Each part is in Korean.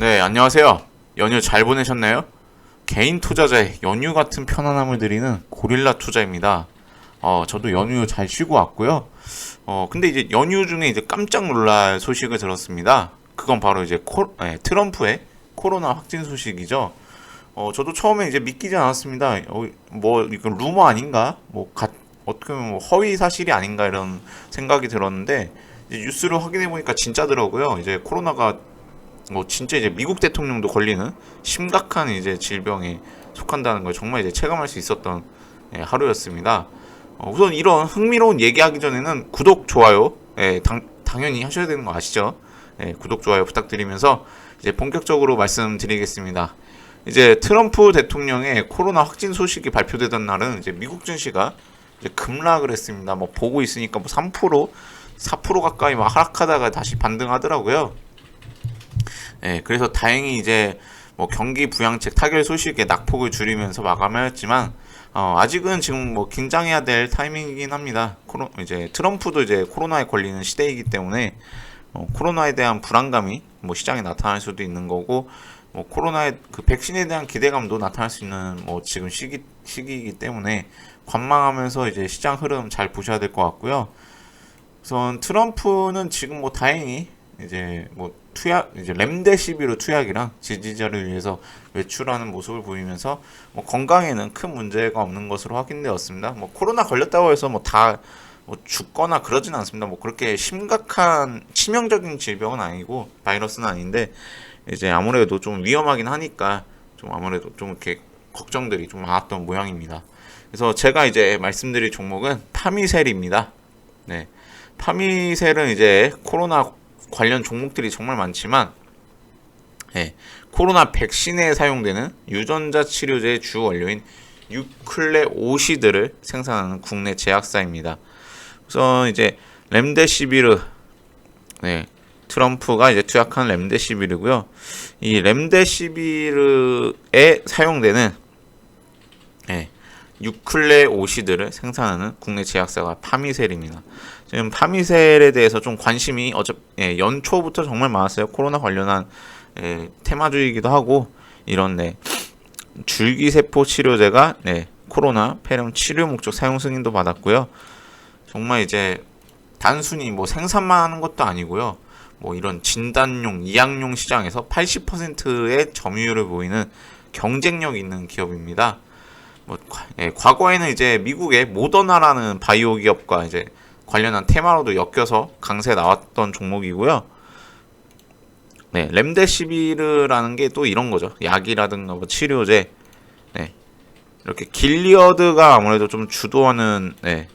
네, 안녕하세요. 연휴 잘 보내셨나요? 개인 투자자의 연휴 같은 편안함을 드리는 고릴라 투자입니다. 어, 저도 연휴 잘 쉬고 왔고요. 어, 근데 이제 연휴 중에 이제 깜짝 놀랄 소식을 들었습니다. 그건 바로 이제 코, 네, 트럼프의 코로나 확진 소식이죠. 어, 저도 처음에 이제 믿기지 않았습니다. 어, 뭐, 이건 루머 아닌가? 뭐, 가, 어떻게 보면 뭐 허위 사실이 아닌가 이런 생각이 들었는데, 뉴스를 확인해 보니까 진짜더라고요. 이제 코로나가 뭐 진짜 이제 미국 대통령도 걸리는 심각한 이제 질병에 속한다는 걸 정말 이제 체감할 수 있었던 예, 하루였습니다. 어, 우선 이런 흥미로운 얘기하기 전에는 구독 좋아요 예, 당, 당연히 하셔야 되는 거 아시죠? 예, 구독 좋아요 부탁드리면서 이제 본격적으로 말씀드리겠습니다. 이제 트럼프 대통령의 코로나 확진 소식이 발표되던 날은 이제 미국 증시가 이제 급락을 했습니다. 뭐 보고 있으니까 뭐 3%, 4% 가까이 막 하락하다가 다시 반등하더라고요. 예, 그래서 다행히 이제 뭐 경기 부양책 타결 소식에 낙폭을 줄이면서 마감하였지만 어, 아직은 지금 뭐 긴장해야 될 타이밍이긴 합니다. 코로, 이제 트럼프도 이제 코로나에 걸리는 시대이기 때문에 어, 코로나에 대한 불안감이 뭐 시장에 나타날 수도 있는 거고 뭐 코로나의 그 백신에 대한 기대감도 나타날 수 있는 뭐 지금 시기 시기이기 때문에 관망하면서 이제 시장 흐름 잘 보셔야 될 것 같고요. 우선 트럼프는 지금 뭐 다행히 이제 뭐 투약 이제 렘데시비로 투약이랑 지지자를 위해서 외출하는 모습을 보이면서 뭐 건강에는 큰 문제가 없는 것으로 확인되었습니다. 뭐 코로나 걸렸다고 해서 뭐다 뭐 죽거나 그러진 않습니다. 뭐 그렇게 심각한 치명적인 질병은 아니고 바이러스는 아닌데 이제 아무래도 좀 위험하긴 하니까 좀 아무래도 좀 이렇게 걱정들이 좀 많았던 모양입니다. 그래서 제가 이제 말씀드릴 종목은 파미셀입니다. 네. 파미셀은 이제 코로나 관련 종목들이 정말 많지만 예, 코로나 백신에 사용되는 유전자 치료제의 주 원료인 유클레 오시드를 생산하는 국내 제약사입니다. 우선 이제 렘데시비르 네, 트럼프가 이제 투약한 렘데시비르고요. 이 렘데시비르에 사용되는 예, 유클레 오시드를 생산하는 국내 제약사가 파미셀입니다. 지금 파미셀에 대해서 좀 관심이 어차 예, 연초부터 정말 많았어요. 코로나 관련한 예, 테마주의이기도 하고 이런 네, 줄기세포 치료제가 네, 코로나 폐렴 치료 목적 사용 승인도 받았고요. 정말 이제 단순히 뭐 생산만 하는 것도 아니고요. 뭐 이런 진단용, 이약용 시장에서 80%의 점유율을 보이는 경쟁력 있는 기업입니다. 뭐 예, 과거에는 이제 미국의 모더나라는 바이오 기업과 이제 관련한 테마로도 엮여서 강세 나왔던 종목이고요. 네, 렘데시비르라는 게 또 이런 거죠. 약이라든가 뭐 치료제. 네. 이렇게 길리어드가 아무래도 좀 주도하는 네,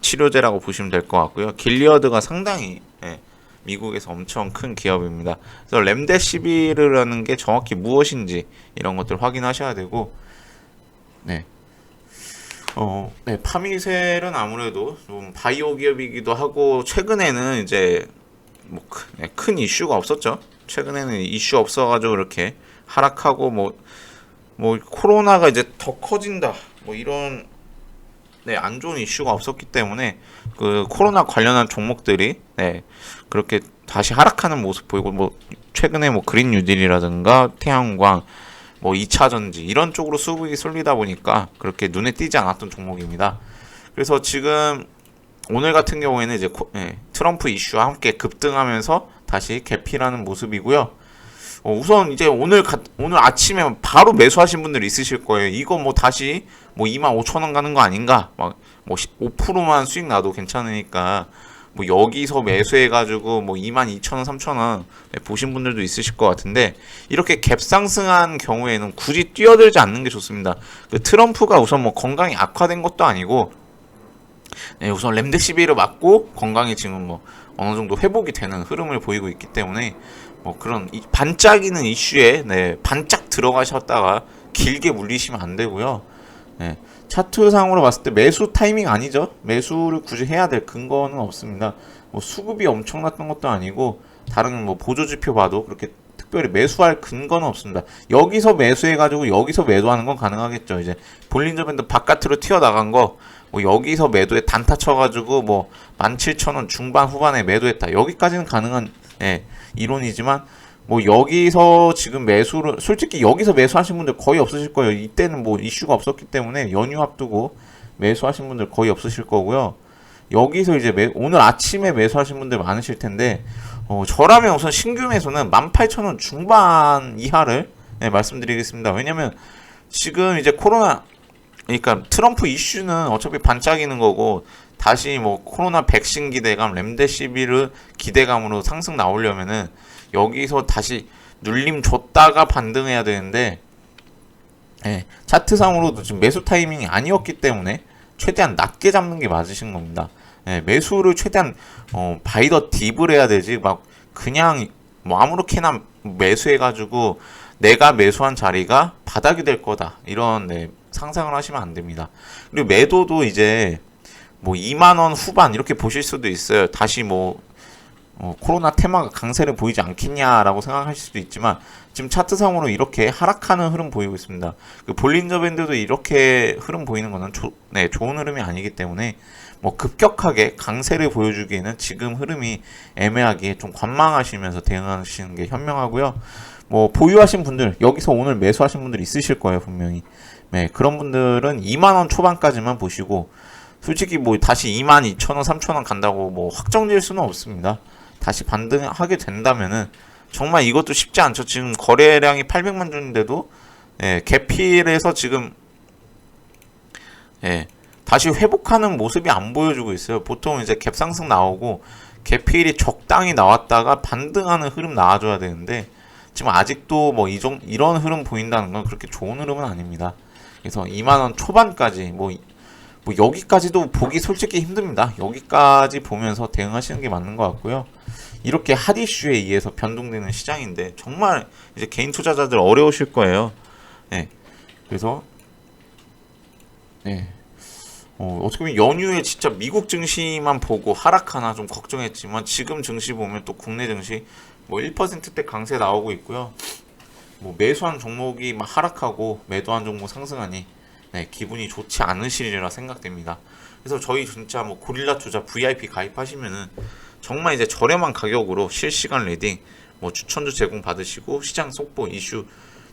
치료제라고 보시면 될 것 같고요. 길리어드가 상당히 네, 미국에서 엄청 큰 기업입니다. 그래서 렘데시비르라는 게 정확히 무엇인지 이런 것들 확인하셔야 되고 네. 어, 네, 파미셀은 아무래도 좀 바이오 기업이기도 하고 최근에는 이제 뭐큰 이슈가 없었죠. 최근에는 이슈 없어가지고 이렇게 하락하고 뭐뭐 코로나가 이제 더 커진다 뭐 이런 네, 안 좋은 이슈가 없었기 때문에 그 코로나 관련한 종목들이 네, 그렇게 다시 하락하는 모습 보이고 뭐 최근에 뭐 그린 뉴딜이라든가 태양광 뭐 2차 전지 이런 쪽으로 수급이 쏠리다 보니까 그렇게 눈에 띄지 않았던 종목입니다. 그래서 지금 오늘 같은 경우에는 이제 코, 예, 트럼프 이슈와 함께 급등하면서 다시 개피라는 모습이고요. 어, 우선 이제 오늘 가, 오늘 아침에 바로 매수하신 분들 있으실 거예요. 이거 뭐 다시 뭐 2만 5천 원 가는 거 아닌가? 막 뭐 5%만 수익 나도 괜찮으니까 뭐 여기서 매수해가지고 뭐 2만 2천 원, 3천 원 보신 분들도 있으실 것 같은데 이렇게 갭 상승한 경우에는 굳이 뛰어들지 않는 게 좋습니다. 그 트럼프가 우선 뭐 건강이 악화된 것도 아니고 네, 우선 렘데시비를 맞고 건강이 지금 뭐 어느 정도 회복이 되는 흐름을 보이고 있기 때문에 뭐 그런 이 반짝이는 이슈에 네, 반짝 들어가셨다가 길게 물리시면 안 되고요. 네, 차트상으로 봤을 때 매수 타이밍 아니죠. 매수를 굳이 해야 될 근거는 없습니다. 뭐 수급이 엄청났던 것도 아니고 다른 뭐 보조 지표 봐도 그렇게 특별히 매수할 근거는 없습니다. 여기서 매수해가지고 여기서 매도하는 건 가능하겠죠. 이제 볼린저 밴드 바깥으로 튀어나간 거, 뭐 여기서 매도에 단타 쳐가지고 뭐 17,000원 중반 후반에 매도했다. 여기까지는 가능한 예, 이론이지만 뭐 여기서 지금 매수를 솔직히 여기서 매수하신 분들 거의 없으실 거예요. 이때는 뭐 이슈가 없었기 때문에 연휴 앞두고 매수하신 분들 거의 없으실 거고요. 여기서 이제 매, 오늘 아침에 매수하신 분들 많으실 텐데 어, 저라면 우선 신규 매수는 18,000원 중반 이하를 네, 말씀드리겠습니다. 왜냐면 지금 이제 코로나 그러니까 트럼프 이슈는 어차피 반짝이는 거고 다시 뭐 코로나 백신 기대감, 렘데시비르 기대감으로 상승 나오려면은 여기서 다시 눌림 줬다가 반등해야 되는데 예, 차트상으로도 지금 매수 타이밍이 아니었기 때문에 최대한 낮게 잡는 게 맞으신 겁니다. 예, 매수를 최대한 어, 바이더 딥을 해야 되지 막 그냥 뭐 아무렇게나 매수해가지고 내가 매수한 자리가 바닥이 될 거다 이런 네, 상상을 하시면 안 됩니다. 그리고 매도도 이제 뭐 2만 원 후반 이렇게 보실 수도 있어요. 다시 뭐 어, 코로나 테마가 강세를 보이지 않겠냐라고 생각하실 수도 있지만 지금 차트상으로 이렇게 하락하는 흐름 보이고 있습니다. 그 볼린저 밴드도 이렇게 흐름 보이는 거는 조, 네, 좋은 흐름이 아니기 때문에 뭐 급격하게 강세를 보여주기에는 지금 흐름이 애매하기에 좀 관망하시면서 대응하시는 게 현명하고요. 뭐 보유하신 분들 여기서 오늘 매수하신 분들 있으실 거예요 분명히. 네 그런 분들은 2만 원 초반까지만 보시고 솔직히 뭐 다시 2만 2천 원, 3천 원 간다고 뭐 확정질 수는 없습니다. 다시 반등하게 된다면은 정말 이것도 쉽지 않죠. 지금 거래량이 800만 주인데도 예, 개필에서 지금 예, 다시 회복하는 모습이 안 보여주고 있어요. 보통 이제 갭 상승 나오고 개필이 적당히 나왔다가 반등하는 흐름 나와줘야 되는데 지금 아직도 뭐 이종 이런 흐름 보인다는 건 그렇게 좋은 흐름은 아닙니다. 그래서 2만 원 초반까지 뭐, 뭐 여기까지도 보기 솔직히 힘듭니다. 여기까지 보면서 대응하시는 게 맞는 것 같고요. 이렇게 핫 이슈에 의해서 변동되는 시장인데 정말 이제 개인 투자자들 어려우실 거예요. 네. 그래서 네. 어, 어떻게 보면 연휴에 진짜 미국 증시만 보고 하락하나 좀 걱정했지만 지금 증시 보면 또 국내 증시 뭐 1%대 강세 나오고 있고요. 뭐 매수한 종목이 막 하락하고 매도한 종목 상승하니 네, 기분이 좋지 않으시리라 생각됩니다. 그래서 저희 진짜 뭐 고릴라 투자 VIP 가입하시면은 정말 이제 저렴한 가격으로 실시간 리딩 뭐 추천주 제공 받으시고 시장 속보 이슈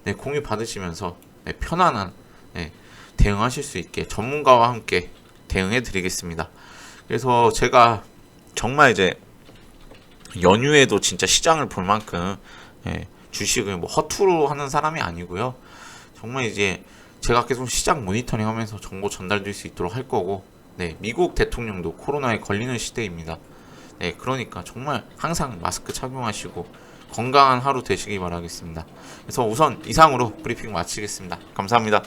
네, 공유 받으시면서 네, 편안한 네, 대응하실 수 있게 전문가와 함께 대응해 드리겠습니다. 그래서 제가 정말 이제 연휴에도 진짜 시장을 볼 만큼 예, 주식을 뭐 허투루 하는 사람이 아니고요. 정말 이제 제가 계속 시장 모니터링 하면서 정보 전달될 수 있도록 할 거고, 네, 미국 대통령도 코로나에 걸리는 시대입니다. 네, 그러니까 정말 항상 마스크 착용하시고 건강한 하루 되시기 바라겠습니다. 그래서 우선 이상으로 브리핑 마치겠습니다. 감사합니다.